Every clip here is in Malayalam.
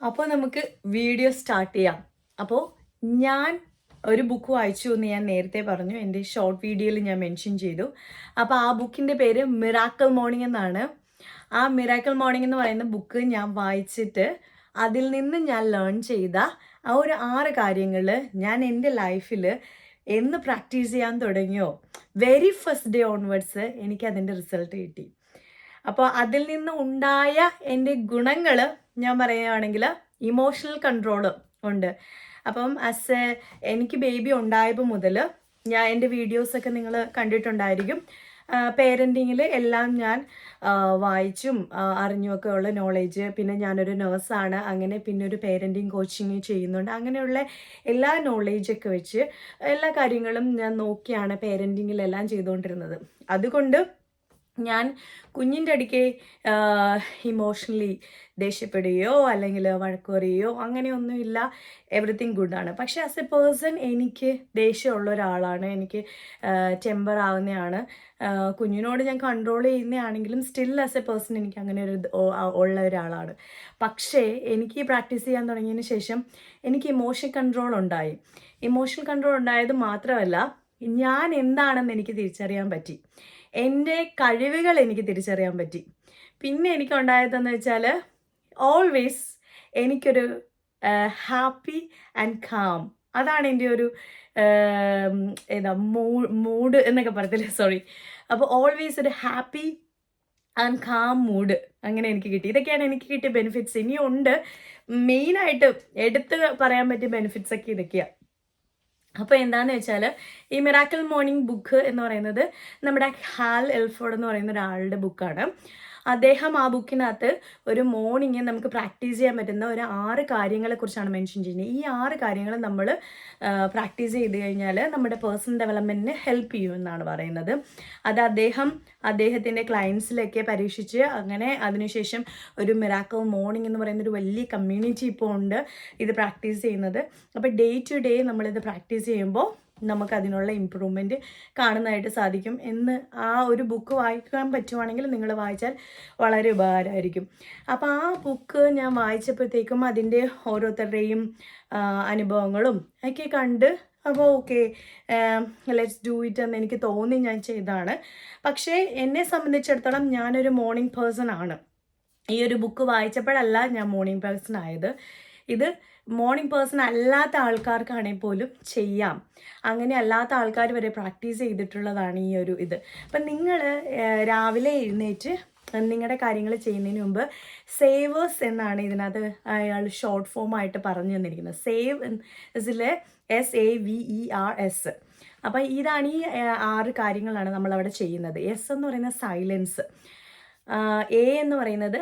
അപ്പോൾ നമുക്ക് വീഡിയോ സ്റ്റാർട്ട് ചെയ്യാം. അപ്പോൾ ഞാൻ ഒരു ബുക്ക് വായിച്ചു എന്ന് ഞാൻ നേരത്തെ പറഞ്ഞു. എന്റെ ഷോർട്ട് വീഡിയോയിൽ ഞാൻ മെൻഷൻ ചെയ്തു. അപ്പോൾ ആ ബുക്കിന്റെ പേര് മിറാക്കൽ മോർണിംഗ് എന്നാണ്. ആ മിറാക്കൽ മോർണിംഗ് എന്ന് പറയുന്ന ബുക്ക് ഞാൻ വായിച്ചിട്ട് അതിൽ നിന്ന് ഞാൻ ലേൺ ചെയ്ത ആ ഒരു ആറ് കാര്യങ്ങൾ ഞാൻ എന്റെ ലൈഫിൽ എന്ന് പ്രാക്ടീസ് ചെയ്യാൻ തുടങ്ങിയോ? വെരി ഫസ്റ്റ് ഡേ ഓൺവേർഡ്സ് എനിക്ക് അതിന്റെ റിസൾട്ട് കിട്ടി. അപ്പോൾ അതിൽ നിന്ന് ഉണ്ടായ എന്റെ ഗുണങ്ങൾ ഞാൻ പറയുകയാണെങ്കിൽ ഇമോഷണൽ കൺട്രോൾ ഉണ്ട്. അപ്പം ആസ് എ എനിക്ക് ബേബി ഉണ്ടായപ്പോൾ മുതൽ ഞാൻ എന്റെ വീഡിയോസൊക്കെ നിങ്ങൾ കണ്ടിട്ടുണ്ടായിരിക്കും. പേരന്റിങ്ങിൽ എല്ലാം ഞാൻ വായിച്ചും അറിഞ്ഞുമൊക്കെ ഉള്ള നോളേജ് പിന്നെ ഞാനൊരു നേഴ്സാണ് അങ്ങനെ പിന്നെ ഒരു പേരന്റിങ് കോച്ചിങ് ചെയ്യുന്നുണ്ട്. അങ്ങനെയുള്ള എല്ലാ നോളേജൊക്കെ വെച്ച് എല്ലാ കാര്യങ്ങളും ഞാൻ നോക്കിയാണ് പേരന്റിങ്ങിലെല്ലാം ചെയ്തുകൊണ്ടിരുന്നത്. അതുകൊണ്ട് ഞാൻ കുഞ്ഞിന്റെ അടിക്ക് ഇമോഷണലി ദേഷ്യപ്പെടുകയോ അല്ലെങ്കിൽ വഴക്ക് പറയുകയോ അങ്ങനെയൊന്നുമില്ല. എവറിത്തിങ് ഗുഡാണ് പക്ഷേ ആസ് എ പേഴ്സൺ എനിക്ക് ദേഷ്യമുള്ള ഒരാളാണ്. എനിക്ക് ടെമ്പർ ആവുന്നതാണ് കുഞ്ഞിനോട് ഞാൻ കൺട്രോൾ ചെയ്യുന്നതാണെങ്കിലും സ്റ്റിൽ ആസ് എ പേഴ്സൺ എനിക്ക് അങ്ങനെ ഒരു ഉള്ള ഒരാളാണ്. പക്ഷേ എനിക്ക് പ്രാക്ടീസ് ചെയ്യാൻ തുടങ്ങിയതിന് ശേഷം എനിക്ക് ഇമോഷൻ കൺട്രോൾ ഉണ്ടായി. ഇമോഷൻ കൺട്രോൾ ഉണ്ടായത് മാത്രമല്ല ഞാൻ എന്താണെന്ന് എനിക്ക് തിരിച്ചറിയാൻ പറ്റി. എന്റെ കഴിവുകൾ എനിക്ക് തിരിച്ചറിയാൻ പറ്റി. പിന്നെ എനിക്ക് എനിക്കുണ്ടായതെന്ന് വെച്ചാൽ ഓൾവേസ് എനിക്കൊരു ഹാപ്പി ആൻഡ് കാം അതാണ് എന്റെ ഒരു ഏതാ മൂ മൂഡ് എന്നൊക്കെ പറയത്തില്ലേ? സോറി അപ്പോൾ ഓൾവേസ് ഒരു ഹാപ്പി ആൻഡ് കാം മൂഡ് അങ്ങനെ എനിക്ക് കിട്ടി. ഇതൊക്കെയാണ് എനിക്ക് കിട്ടിയ ബെനിഫിറ്റ്സ് ഇനിയുണ്ട്. മെയിനായിട്ട് എടുത്ത് പറയാൻ പറ്റിയ ബെനിഫിറ്റ്സ് ഒക്കെ ഇതൊക്കെയാണ് അപ്പോൾ എന്താണെന്ന് വെച്ചാൽ ഈ മിറാക്കൽ മോർണിംഗ് ബുക്ക് എന്ന് പറയുന്നത് നമ്മുടെ ഹാൽ എൽഫോർഡ് എന്ന് പറയുന്ന ഒരാളുടെ ബുക്കാണ് അദ്ദേഹം ആ ബുക്കിനകത്ത് ഒരു മോർണിംഗ് നമുക്ക് പ്രാക്ടീസ് ചെയ്യാൻ പറ്റുന്ന ഒരു ആറ് കാര്യങ്ങളെ കുറിച്ചാണ് മെൻഷൻ ചെയ്യുന്നത്. ഈ ആറ് കാര്യങ്ങൾ നമ്മൾ പ്രാക്ടീസ് ചെയ്ത് കഴിഞ്ഞാൽ നമ്മുടെ പേഴ്സണൽ ഡെവലപ്മെന്റിന് ഹെൽപ്പ് ചെയ്യും എന്നാണ് പറയുന്നത്. അത് അദ്ദേഹം അദ്ദേഹത്തിന്റെ ക്ലയൻസിലൊക്കെ പരീക്ഷിച്ച് അങ്ങനെ അതിനുശേഷം ഒരു മിറാക്കൽ മോർണിംഗ് എന്ന് പറയുന്ന ഒരു വലിയ കമ്മ്യൂണിറ്റി ഇപ്പോൾ ഉണ്ട് ഇത് പ്രാക്ടീസ് ചെയ്യുന്നത്. അപ്പോൾ ഡേ ടു ഡേ നമ്മളിത് പ്രാക്ടീസ് ചെയ്യുമ്പോൾ നമുക്ക് അതിനുള്ള ഇമ്പ്രൂവ്മെന്റ് കാണുന്നതായിട്ട് സാധിക്കും. എന്ന് ആ ഒരു ബുക്ക് വായിക്കാൻ പറ്റുവാണെങ്കിൽ നിങ്ങൾ വായിച്ചാൽ വളരെ ഉപകാരമായിരിക്കും. അപ്പോൾ ആ ബുക്ക് ഞാൻ വായിച്ചപ്പോഴത്തേക്കും അതിന്റെ ഓരോരുത്തരുടെയും അനുഭവങ്ങളും ഒക്കെ കണ്ട് അപ്പോൾ ഓക്കെ ലെറ്റ്സ് ഡു ഇറ്റ് എന്ന് എനിക്ക് തോന്നി ഞാൻ ചെയ്തതാണ്. പക്ഷേ എന്നെ സംബന്ധിച്ചിടത്തോളം ഞാനൊരു മോർണിംഗ് പേഴ്സൺ ആണ്. ഈ ഒരു ബുക്ക് വായിച്ചപ്പോഴല്ല ഞാൻ മോർണിംഗ് പേഴ്സൺ ആയത്. ഇത് മോർണിംഗ് പേഴ്സൺ അല്ലാത്ത ആൾക്കാർക്കാണെങ്കിൽ പോലും ചെയ്യാം. അങ്ങനെ അല്ലാത്ത ആൾക്കാർ വരെ പ്രാക്ടീസ് ചെയ്തിട്ടുള്ളതാണ് ഈ ഒരു ഇത്. അപ്പം നിങ്ങൾ രാവിലെ എഴുന്നേറ്റ് നിങ്ങളുടെ കാര്യങ്ങൾ ചെയ്യുന്നതിന് മുമ്പ് സേവേഴ്സ് എന്നാണ് ഇതിനകത്ത് അയാൾ ഷോർട്ട് ഫോം ആയിട്ട് പറഞ്ഞു തന്നിരിക്കുന്നത്. സേവ് ഇതിൽ S A V E R S അപ്പം ഇതാണ് ഈ ആറ് കാര്യങ്ങളാണ് നമ്മളവിടെ ചെയ്യുന്നത്. എസ് എന്ന് പറയുന്നത് സൈലൻസ് എ എന്ന് പറയുന്നത്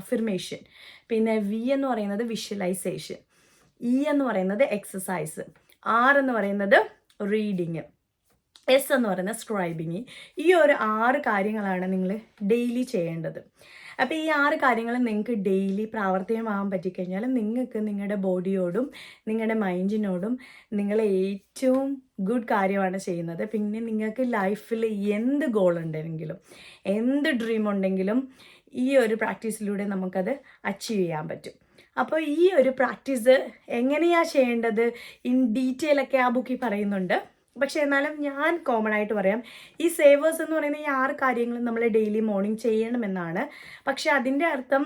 അഫിർമേഷൻ പിന്നെ വി എന്ന് പറയുന്നത് വിഷ്വലൈസേഷൻ ഇ എന്ന് പറയുന്നത് എക്സസൈസ് ആർ എന്ന് പറയുന്നത് റീഡിങ് എസ് എന്ന് പറയുന്നത് സ്ക്രൈബിങ് ഈ ഒരു ആറ് കാര്യങ്ങളാണ് നിങ്ങൾ ഡെയിലി ചെയ്യേണ്ടത്. അപ്പോൾ ഈ ആറ് കാര്യങ്ങൾ നിങ്ങൾക്ക് ഡെയിലി പ്രാവർത്തികമാകാൻ പറ്റിക്കഴിഞ്ഞാൽ നിങ്ങൾക്ക് നിങ്ങളുടെ ബോഡിയോടും നിങ്ങളുടെ മൈൻഡിനോടും നിങ്ങൾ ഏറ്റവും ഗുഡ് കാര്യമാണ് ചെയ്യുന്നത്. പിന്നെ നിങ്ങൾക്ക് ലൈഫിൽ എന്ത് ഗോൾ ഉണ്ടെങ്കിലും എന്ത് ഡ്രീം ഉണ്ടെങ്കിലും ഈ ഒരു പ്രാക്ടീസിലൂടെ നമുക്കത് അച്ചീവ് ചെയ്യാൻ പറ്റും. അപ്പോൾ ഈ ഒരു പ്രാക്ടീസ് എങ്ങനെയാണ് ചെയ്യേണ്ടത്? ഇൻ ഡീറ്റെയിൽ ഒക്കെ ആ ബുക്കിൽ പറയുന്നുണ്ട്. പക്ഷെ എന്നാലും ഞാൻ കോമൺ ആയിട്ട് പറയാം ഈ സേവേഴ്സ് എന്ന് പറയുന്ന ഈ ആറ് കാര്യങ്ങളും നമ്മൾ ഡെയിലി മോർണിംഗ് ചെയ്യണമെന്നാണ്. പക്ഷെ അതിന്റെ അർത്ഥം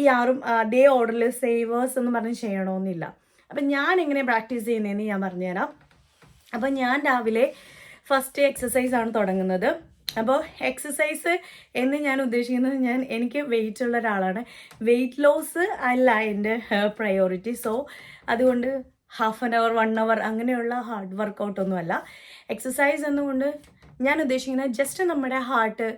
ഈ ആറും അതേ ഓർഡറിൽ സേവേഴ്സ് എന്ന് പറഞ്ഞ് ചെയ്യണമെന്നില്ല അപ്പം ഞാൻ എങ്ങനെ പ്രാക്ടീസ് ചെയ്യുന്നതെന്ന് ഞാൻ പറഞ്ഞുതരാം. അപ്പം ഞാൻ രാവിലെ ഫസ്റ്റ് എക്സസൈസ് ആണ് തുടങ്ങുന്നത്. അപ്പോൾ എക്സസൈസ് എന്ന് ഞാൻ ഉദ്ദേശിക്കുന്നത് ഞാൻ എനിക്ക് വെയിറ്റ് ഉള്ള ഒരാളാണ്. വെയിറ്റ് ലോസ് അല്ല എന്റെ പ്രയോറിറ്റി സോ അതുകൊണ്ട് half an hour one hour അങ്ങനെയുള്ള ഹാർഡ് വർക്കൗട്ടൊന്നുമല്ല എക്സസൈസ് എന്നുകൊണ്ട് ഞാൻ ഉദ്ദേശിക്കുന്നത് ജസ്റ്റ് നമ്മുടെ ഹാർട്ട്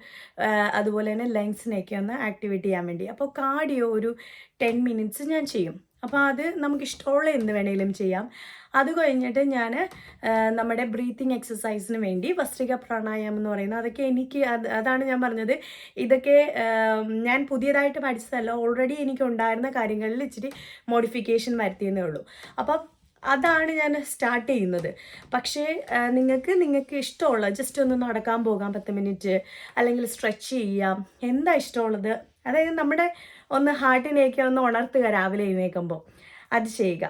അതുപോലെ തന്നെ ലങ്സിനെയൊക്കെ ഒന്ന് ആക്ടിവേറ്റ് ചെയ്യാൻ വേണ്ടി. അപ്പോൾ കാർഡിയോ ഒരു ടെൻ മിനിറ്റ്സ് ഞാൻ ചെയ്യും. അപ്പോൾ അത് നമുക്ക് ഇഷ്ടമുള്ള എന്ത് വേണേലും ചെയ്യാം. അത് കഴിഞ്ഞിട്ട് ഞാൻ നമ്മുടെ ബ്രീത്തിങ് എക്സസൈസിന് വേണ്ടി വസ്ത്രിക പ്രാണായാമം എന്ന് പറയുന്നത് അതൊക്കെ എനിക്ക് അത് അതാണ് ഞാൻ പറഞ്ഞത്. ഇതൊക്കെ ഞാൻ പുതിയതായിട്ട് പഠിച്ചതല്ല ഓൾറെഡി എനിക്ക് ഉണ്ടായിരുന്ന കാര്യങ്ങളിൽ ഇച്ചിരി മോഡിഫിക്കേഷൻ വരുത്തിയെന്നേ ഉള്ളൂ. അപ്പം അതാണ് ഞാൻ സ്റ്റാർട്ട് ചെയ്യുന്നത്. പക്ഷേ നിങ്ങൾക്ക് നിങ്ങൾക്ക് ഇഷ്ടമുള്ള ജസ്റ്റ് ഒന്ന് നടക്കാൻ പോകാം പത്ത് മിനിറ്റ് അല്ലെങ്കിൽ സ്ട്രെച്ച് ചെയ്യാം എന്താ ഇഷ്ടമുള്ളത്? അതായത് നമ്മുടെ ഒന്ന് ഹാർട്ടിനെയൊക്കെ ഒന്ന് ഉണർത്തുക രാവിലെ എഴുന്നേൽക്കുമ്പോൾ. അത് ചെയ്യുക.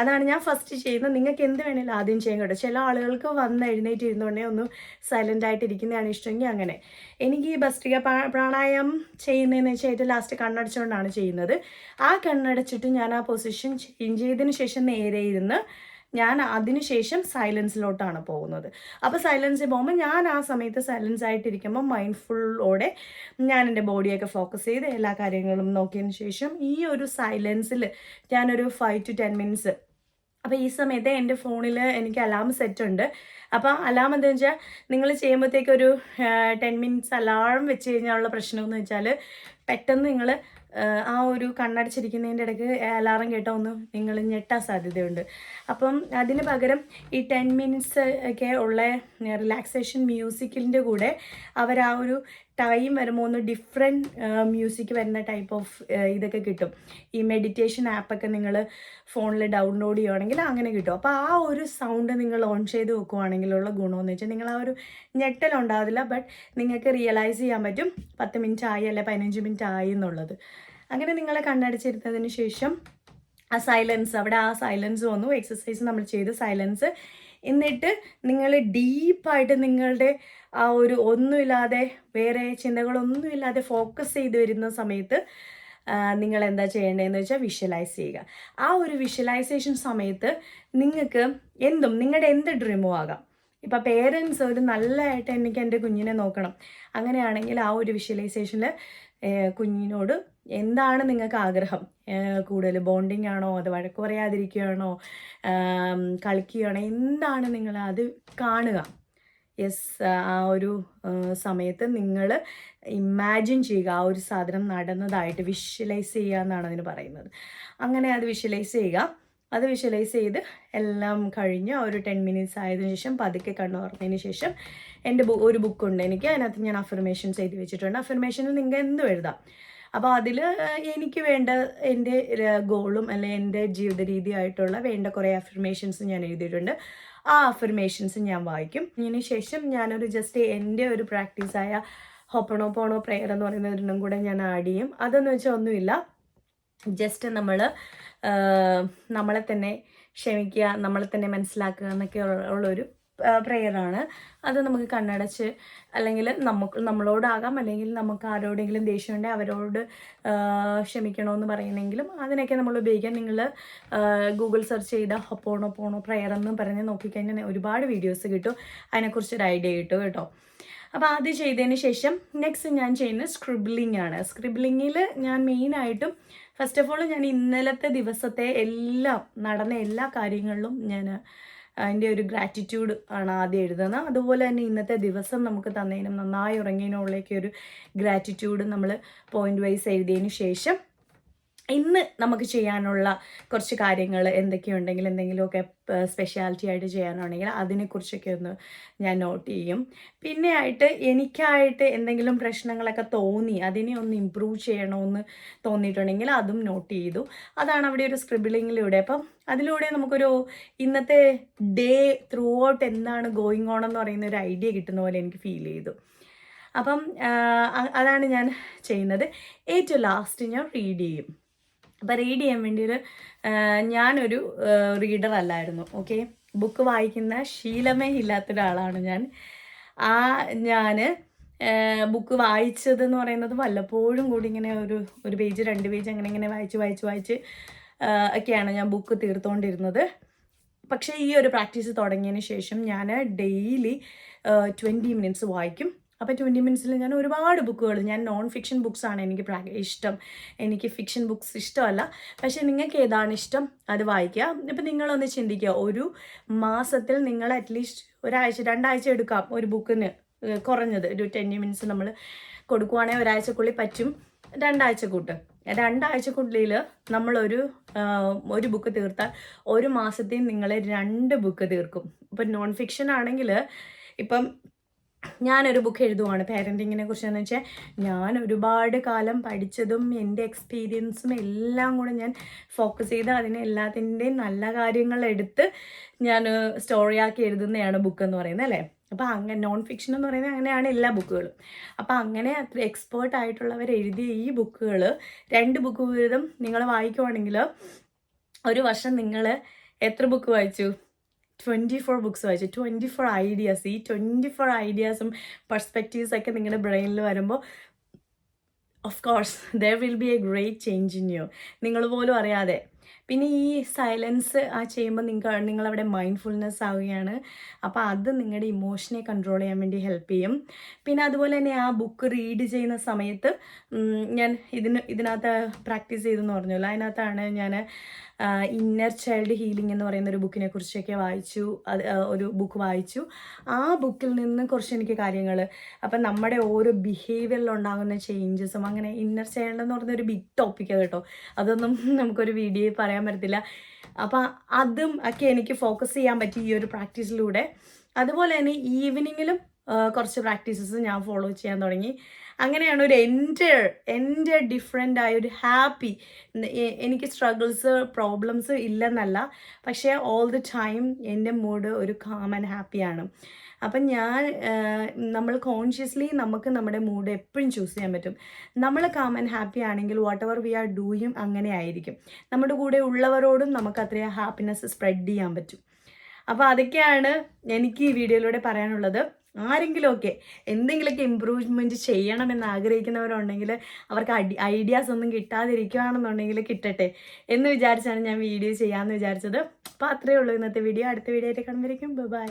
അതാണ് ഞാൻ ഫസ്റ്റ് ചെയ്യുന്നത്. നിങ്ങൾക്ക് എന്ത് വേണമെങ്കിലും ആദ്യം ചെയ്യാൻ കേട്ടോ ചില ആളുകൾക്ക് വന്ന് എഴുന്നേറ്റ് ഇരുന്നുകൊണ്ടേ ഒന്ന് സൈലന്റ് ആയിട്ട് ഇരിക്കുന്നതാണ് ഇഷ്ടമെങ്കിൽ അങ്ങനെ. എനിക്ക് ഈ ഭസ്ത്രിക പ്രാണായം ചെയ്യുന്നതെന്ന് വെച്ചാൽ ഏറ്റവും ലാസ്റ്റ് കണ്ണടച്ചുകൊണ്ടാണ് ചെയ്യുന്നത്. ആ കണ്ണടച്ചിട്ട് ഞാൻ ആ പൊസിഷൻ ചേഞ്ച് ചെയ്തതിന് ശേഷം നേരെ ഇരുന്ന് ഞാൻ അതിനുശേഷം സൈലൻസിലോട്ടാണ് പോകുന്നത്. അപ്പോൾ സൈലൻസിൽ പോകുമ്പോൾ ഞാൻ ആ സമയത്ത് സൈലൻസ് ആയിട്ടിരിക്കുമ്പോൾ മൈൻഡ്ഫുള്ളോടെ ഞാൻ എന്റെ ബോഡിയൊക്കെ ഫോക്കസ് ചെയ്ത് എല്ലാ കാര്യങ്ങളും നോക്കിയതിന് ശേഷം ഈ ഒരു സൈലൻസിൽ ഞാനൊരു ഫൈവ് ടു ടെൻ മിനിറ്റ്സ് അപ്പോൾ ഈ സമയത്ത് എന്റെ ഫോണിൽ എനിക്ക് അലാം സെറ്റ് ഉണ്ട്. അപ്പോൾ അലാം എന്താ വെച്ചാൽ നിങ്ങൾ ചെയ്യുമ്പോഴത്തേക്കൊരു ടെൻ മിനിറ്റ്സ് അലാം വെച്ച് പ്രശ്നം എന്ന് വെച്ചാൽ പെട്ടെന്ന് നിങ്ങൾ ആ ഒരു കണ്ണടച്ചിരിക്കുന്നതിന്റെ ഇടയ്ക്ക് അലാറം കേട്ടോ ഒന്ന് നിങ്ങൾ ഞെട്ടാൻ സാധ്യതയുണ്ട്. അപ്പം അതിന് പകരം ഈ ടെൻ മിനിറ്റ്സ് ഒക്കെ ഉള്ള റിലാക്സേഷൻ മ്യൂസിക്കിന്റെ കൂടെ അവർ ആ ഒരു ടൈം വരുമ്പോൾ ഒന്ന് ഡിഫറെന്റ് മ്യൂസിക് വരുന്ന ടൈപ്പ് ഓഫ് ഇതൊക്കെ കിട്ടും. ഈ മെഡിറ്റേഷൻ ആപ്പൊക്കെ നിങ്ങൾ ഫോണിൽ ഡൗൺലോഡ് ചെയ്യുവാണെങ്കിൽ അങ്ങനെ കിട്ടും. അപ്പോൾ ആ ഒരു സൗണ്ട് നിങ്ങൾ ഓൺ ചെയ്ത് വെക്കുവാണെങ്കിലുള്ള ഗുണമെന്ന് വെച്ചാൽ നിങ്ങൾ ആ ഒരു ഞെട്ടലുണ്ടാവില്ല ബട്ട് നിങ്ങൾക്ക് റിയലൈസ് ചെയ്യാൻ പറ്റും. പത്ത് മിനിറ്റ് ആയി അല്ലെ പതിനഞ്ച് മിനിറ്റ് ആയി എന്നുള്ളത്. അങ്ങനെ നിങ്ങളെ കണ്ണടച്ചിരുന്നതിന് ശേഷം ആ സൈലൻസ് അവിടെ ആ സൈലൻസ് വന്നു. എക്സസൈസ് നമ്മൾ ചെയ്ത് സൈലൻസ് എന്നിട്ട് നിങ്ങൾ ഡീപ്പായിട്ട് നിങ്ങളുടെ ആ ഒരു ഒന്നുമില്ലാതെ വേറെ ചിന്തകളൊന്നുമില്ലാതെ ഫോക്കസ് ചെയ്ത് വരുന്ന സമയത്ത് നിങ്ങൾ എന്താ ചെയ്യേണ്ടതെന്ന് വെച്ചാൽ വിഷ്വലൈസ് ചെയ്യുക. ആ ഒരു വിഷ്വലൈസേഷൻ സമയത്ത് നിങ്ങൾക്ക് എന്തും നിങ്ങളുടെ എന്ത് ഡ്രീമും ആകാം. ഇപ്പം പേരൻസ് ഒരു നല്ലതായിട്ട് എനിക്ക് എന്റെ കുഞ്ഞിനെ നോക്കണം. അങ്ങനെയാണെങ്കിൽ ആ ഒരു വിഷ്വലൈസേഷനിൽ കുഞ്ഞിനോട് എന്താണ് നിങ്ങൾക്ക് ആഗ്രഹം? കൂടുതൽ ബോണ്ടിങ് ആണോ? അത് വഴക്ക് പറയാതിരിക്കുകയാണോ? കളിക്കുകയാണോ? എന്താണ് നിങ്ങൾ അത് കാണുക? യെസ് ആ ഒരു സമയത്ത് നിങ്ങൾ ഇമാജിൻ ചെയ്യുക. ആ ഒരു സാധനം നടന്നതായിട്ട് വിഷ്വലൈസ് ചെയ്യുക എന്നാണ് അതിന് പറയുന്നത്. അങ്ങനെ അത് വിഷ്വലൈസ് ചെയ്യുക. അത് വിഷ്വലൈസ് ചെയ്ത് എല്ലാം കഴിഞ്ഞ് ഒരു ടെൻ മിനിറ്റ്സ് ആയതിനു ശേഷം പതുക്കെ കണ്ണു തുറന്നതിന് ശേഷം എന്റെ ഒരു ഒരു ബുക്കുണ്ട് എനിക്ക്. അതിനകത്ത് ഞാൻ അഫർമേഷൻസ് എഴുതി വെച്ചിട്ടുണ്ട്. അഫർമേഷനിൽ നിങ്ങൾക്ക് എന്തും എഴുതാം? അപ്പോൾ അതിൽ എനിക്ക് വേണ്ട എന്റെ ഗോളും അല്ലെ എന്റെ ജീവിത രീതിയായിട്ടുള്ള വേണ്ട കുറേ അഫർമേഷൻസ് ഞാൻ എഴുതിയിട്ടുണ്ട്. ആ അഫർമേഷൻസ് ഞാൻ വായിക്കും. ഇതിന് ശേഷം ഞാനൊരു ജസ്റ്റ് എന്റെ ഒരു പ്രാക്ടീസായ ഹൊപ്പണോ പോണോ പ്രെയർ എന്ന് പറയുന്ന കൂടെ ഞാൻ ആഡ് ചെയ്യും. അതെന്ന് വെച്ചാൽ ഒന്നുമില്ല. ജസ്റ്റ് നമ്മൾ നമ്മളെ തന്നെ ക്ഷമിക്കുക നമ്മളെ തന്നെ മനസ്സിലാക്കുക എന്നൊക്കെ ഉള്ള- ഉള്ളൊരു പ്രെയറാണ്. അത് നമുക്ക് കണ്ണടച്ച് അല്ലെങ്കിൽ നമുക്ക് നമ്മളോടാകാം. അല്ലെങ്കിൽ നമുക്ക് ആരോടെങ്കിലും ദേഷ്യമുണ്ടെങ്കിൽ അവരോട് ക്ഷമിക്കണമെന്ന് പറയുന്നെങ്കിലും അതിനൊക്കെ നമ്മൾ ഉപയോഗിക്കാം. നിങ്ങൾ ഗൂഗിൾ സെർച്ച് ചെയ്ത ഹൊപ്പോണോ പോണോ പ്രെയർ എന്ന് പറഞ്ഞ് നോക്കിക്കഴിഞ്ഞാൽ ഒരുപാട് വീഡിയോസ് കിട്ടും. അതിനെക്കുറിച്ചൊരു ഐഡിയ കിട്ടും കേട്ടോ. അപ്പോൾ അത് ചെയ്തതിന് ശേഷം നെക്സ്റ്റ് ഞാൻ ചെയ്യുന്നത് സ്ക്രിബ്ലിംഗ് ആണ്. സ്ക്രിബ്ലിങ്ങിൽ ഞാൻ മെയിനായിട്ടും ഫസ്റ്റ് ഓഫ് ഓൾ ഞാൻ ഇന്നലത്തെ ദിവസത്തെ എല്ലാം നടന്ന എല്ലാ കാര്യങ്ങളിലും ഞാൻ അതിന്റെ ഒരു ഗ്രാറ്റിറ്റ്യൂഡ് ആണ് ആദ്യം എഴുതുന്നത്. അതുപോലെ തന്നെ ഇന്നത്തെ ദിവസം നമുക്ക് തന്നതിനും നന്നായി ഉറങ്ങിയതിനുള്ളേക്ക് ഒരു ഗ്രാറ്റിറ്റ്യൂഡ് നമ്മൾ പോയിന്റ് വൈസ് എഴുതിയതിന് ശേഷം ഇന്ന് നമുക്ക് ചെയ്യാനുള്ള കുറച്ച് കാര്യങ്ങൾ എന്തൊക്കെയുണ്ടെങ്കിൽ എന്തെങ്കിലുമൊക്കെ സ്പെഷ്യാലിറ്റി ആയിട്ട് ചെയ്യാനുണ്ടെങ്കിൽ അതിനെക്കുറിച്ചൊക്കെ ഒന്ന് ഞാൻ നോട്ട് ചെയ്യും. പിന്നെ ആയിട്ട് എനിക്കായിട്ട് എന്തെങ്കിലും പ്രശ്നങ്ങളൊക്കെ തോന്നി അതിനെ ഒന്ന് ഇമ്പ്രൂവ് ചെയ്യണമെന്ന് തോന്നിയിട്ടുണ്ടെങ്കിൽ അതും നോട്ട് ചെയ്തു. അതാണ് അവിടെ ഒരു സ്ക്രിബിളിങ്ങിലൂടെ അപ്പം അതിലൂടെ നമുക്കൊരു ഇന്നത്തെ ഡേ ത്രൂ ഔട്ട് എന്താണ് ഗോയിങ് ഓൺ എന്ന് പറയുന്ന ഒരു ഐഡിയ കിട്ടുന്ന പോലെ എനിക്ക് ഫീൽ ചെയ്തു. അപ്പം അതാണ് ഞാൻ ചെയ്യുന്നത്. ഏറ്റവും ലാസ്റ്റ് ഞാൻ റീഡ് ചെയ്യും. അപ്പം റീഡ് ചെയ്യാൻ വേണ്ടിയിട്ട് ഞാനൊരു റീഡർ അല്ലായിരുന്നു ഓക്കെ ബുക്ക് വായിക്കുന്ന ശീലമേ ഇല്ലാത്ത ഒരാളാണ് ഞാൻ. ആ ഞാൻ ബുക്ക് വായിച്ചതെന്ന് പറയുന്നത് വല്ലപ്പോഴും കൂടി ഇങ്ങനെ ഒരു ഒരു പേജ് രണ്ട് പേജ് അങ്ങനെ ഇങ്ങനെ വായിച്ച് വായിച്ച് വായിച്ച് ഒക്കെയാണ് ഞാൻ ബുക്ക് തീർത്തുകൊണ്ടിരുന്നത് പക്ഷേ ഈ ഒരു പ്രാക്ടീസ് തുടങ്ങിയതിന് ശേഷം ഞാൻ ഡെയിലി ട്വന്റി മിനിറ്റ്സ് വായിക്കും. അപ്പോൾ ട്വന്റി മിനിറ്റ്സിൽ ഞാൻ ഒരുപാട് ബുക്കുകൾ ഞാൻ നോൺ ഫിക്ഷൻ ബുക്സ് ആണ് എനിക്ക് ഇഷ്ടം. എനിക്ക് ഫിക്ഷൻ ബുക്സ് ഇഷ്ടമല്ല. പക്ഷേ നിങ്ങൾക്ക് ഏതാണ് ഇഷ്ടം? അത് വായിക്കുക. ഇപ്പം നിങ്ങളൊന്ന് ചിന്തിക്കുക. ഒരു മാസത്തിൽ നിങ്ങൾ അറ്റ്ലീസ്റ്റ് ഒരാഴ്ച രണ്ടാഴ്ച എടുക്കാം ഒരു ബുക്കിന് കുറഞ്ഞത്. ഒരു ട്വന്റി മിനിറ്റ്സ് നമ്മൾ കൊടുക്കുവാണെങ്കിൽ ഒരാഴ്ചക്കുള്ളിൽ പറ്റും. രണ്ടാഴ്ച കൂട്ട്. രണ്ടാഴ്ചക്കുള്ളിൽ നമ്മളൊരു ഒരു ബുക്ക് തീർത്താൽ ഒരു മാസത്തിൽ നിങ്ങൾ രണ്ട് ബുക്ക് തീർക്കും. ഇപ്പം നോൺ ഫിക്ഷൻ ആണെങ്കിൽ ഇപ്പം ഞാനൊരു ബുക്ക് എഴുതുവാണ്. പാരന്റിങ്ങിനെ കുറിച്ചെന്ന് വെച്ചാൽ ഞാൻ ഒരുപാട് കാലം പഠിച്ചതും എന്റെ എക്സ്പീരിയൻസും എല്ലാം കൂടെ ഞാൻ ഫോക്കസ് ചെയ്ത് അതിനെ എല്ലാത്തിന്റെയും നല്ല കാര്യങ്ങൾ എടുത്ത് ഞാൻ സ്റ്റോറിയാക്കി എഴുതുന്നതാണ് ബുക്ക് എന്ന് പറയുന്നത് അല്ലേ? അപ്പോൾ അങ്ങനെ നോൺ ഫിക്ഷൻ എന്ന് പറയുന്നത് അങ്ങനെയാണ് എല്ലാ ബുക്കുകളും അപ്പോൾ അങ്ങനെ അത്ര എക്സ്പേർട്ട് ആയിട്ടുള്ളവർ എഴുതിയ ഈ ബുക്കുകൾ രണ്ട് ബുക്ക് വീതം നിങ്ങൾ വായിക്കുവാണെങ്കിൽ ഒരു വർഷം നിങ്ങൾ എത്ര ബുക്ക് വായിച്ചു? ട്വന്റി ഫോർ ബുക്സ് വായിച്ചു. ട്വന്റി ഫോർ ഐഡിയാസ് ഈ ട്വന്റി ഫോർ ഐഡിയാസും പെർസ്പെക്റ്റീവ്സൊക്കെ നിങ്ങളുടെ ബ്രെയിനിൽ വരുമ്പോൾ of course there will be a great change in you നിങ്ങൾ പോലും അറിയാതെ. പിന്നെ ഈ സൈലൻസ് ആ ചെയ്യുമ്പോൾ നിങ്ങൾ നിങ്ങളവിടെ മൈൻഡ്ഫുൾനെസ് ആവുകയാണ്. അപ്പോൾ അത് നിങ്ങളുടെ ഇമോഷനെ കൺട്രോൾ ചെയ്യാൻ വേണ്ടി ഹെൽപ്പ് ചെയ്യും. പിന്നെ അതുപോലെ തന്നെ ആ ബുക്ക് റീഡ് ചെയ്യുന്ന സമയത്ത് ഞാൻ ഇതിന് ഇതിനകത്ത് പ്രാക്ടീസ് ചെയ്തെന്ന് പറഞ്ഞല്ലോ. അതിനകത്താണ് ഞാൻ ഇന്നർ ചൈൽഡ് ഹീലിംഗ് എന്ന് പറയുന്ന ഒരു ബുക്കിനെ കുറിച്ചൊക്കെ വായിച്ചു. ഒരു ബുക്ക് വായിച്ചു. ആ ബുക്കിൽ നിന്ന് കുറച്ച് എനിക്ക് കാര്യങ്ങൾ അപ്പം നമ്മുടെ ഓരോ ബിഹേവിയറിൽ ഉണ്ടാകുന്ന ചേഞ്ചസും അങ്ങനെ ഇന്നർ ചൈൽഡ് എന്ന് പറയുന്ന ഒരു ബിഗ് ടോപ്പിക്കാണ് കേട്ടോ. അതൊന്നും നമുക്കൊരു വീഡിയോയിൽ പറയാൻ പറ്റത്തില്ല. അപ്പം അതും ഒക്കെ എനിക്ക് ഫോക്കസ് ചെയ്യാൻ പറ്റി ഈ ഒരു പ്രാക്ടീസിലൂടെ അതുപോലെ തന്നെ ഈവനിങ്ങിലും കുറച്ച് പ്രാക്ടീസസ് ഞാൻ ഫോളോ ചെയ്യാൻ തുടങ്ങി. അങ്ങനെയാണ് ഒരു എന്റെ എന്റെ ഡിഫറെന്റ് ആയ ഒരു ഹാപ്പി എനിക്ക് സ്ട്രഗിൾസ് പ്രോബ്ലംസ് ഇല്ലെന്നല്ല. പക്ഷേ ഓൾ ദി ടൈം എന്റെ മൂഡ് ഒരു കാം ആൻഡ് ഹാപ്പിയാണ് അപ്പം ഞാൻ നമ്മൾ കോൺഷ്യസ്ലി നമുക്ക് നമ്മുടെ മൂഡ് എപ്പോഴും ചൂസ് ചെയ്യാൻ പറ്റും. നമ്മൾ കാം ആൻഡ് ഹാപ്പി ആണെങ്കിൽ വാട്ട് എവർ വി ആർ ഡൂയും അങ്ങനെ ആയിരിക്കും. നമ്മുടെ കൂടെ ഉള്ളവരോടും നമുക്ക് അത്രയും ഹാപ്പിനെസ് സ്പ്രെഡ് ചെയ്യാൻ പറ്റും. അപ്പോൾ അതൊക്കെയാണ് എനിക്ക് ഈ വീഡിയോയിലൂടെ പറയാനുള്ളത്. ആരെങ്കിലുമൊക്കെ എന്തെങ്കിലുമൊക്കെ ഇമ്പ്രൂവ്മെന്റ് ചെയ്യണമെന്ന് ആഗ്രഹിക്കുന്നവരുണ്ടെങ്കിൽ അവർക്ക് അഡി ഐഡിയാസ് ഒന്നും കിട്ടാതിരിക്കുകയാണെന്നുണ്ടെങ്കിൽ കിട്ടട്ടെ എന്ന് വിചാരിച്ചാണ് ഞാൻ വീഡിയോ ചെയ്യാമെന്ന് വിചാരിച്ചത്. അപ്പോൾ അത്രയേ ഉള്ളൂ ഇന്നത്തെ വീഡിയോ അടുത്ത വീഡിയോ ആയിട്ട് കാണുമ്പോഴേക്കും ബൈ